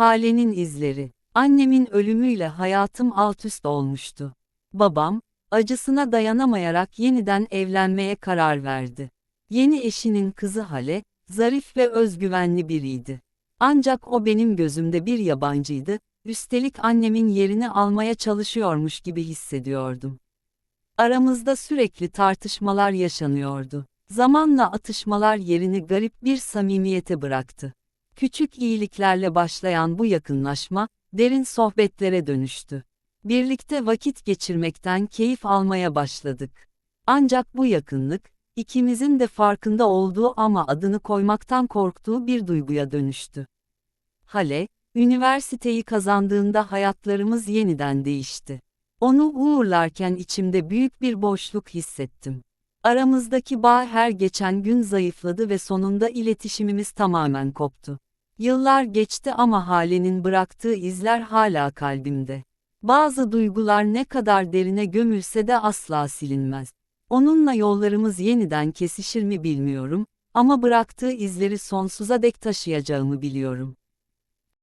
Hale'nin izleri. Annemin ölümüyle hayatım altüst olmuştu. Babam, acısına dayanamayarak yeniden evlenmeye karar verdi. Yeni eşinin kızı Hale, zarif ve özgüvenli biriydi. Ancak o benim gözümde bir yabancıydı, üstelik annemin yerini almaya çalışıyormuş gibi hissediyordum. Aramızda sürekli tartışmalar yaşanıyordu. Zamanla atışmalar yerini garip bir samimiyete bıraktı. Küçük iyiliklerle başlayan bu yakınlaşma, derin sohbetlere dönüştü. Birlikte vakit geçirmekten keyif almaya başladık. Ancak bu yakınlık, ikimizin de farkında olduğu ama adını koymaktan korktuğu bir duyguya dönüştü. Hale, üniversiteyi kazandığında hayatlarımız yeniden değişti. Onu uğurlarken içimde büyük bir boşluk hissettim. Aramızdaki bağ her geçen gün zayıfladı ve sonunda iletişimimiz tamamen koptu. Yıllar geçti ama Hale'nin bıraktığı izler hala kalbimde. Bazı duygular ne kadar derine gömülse de asla silinmez. Onunla yollarımız yeniden kesişir mi bilmiyorum ama bıraktığı izleri sonsuza dek taşıyacağımı biliyorum.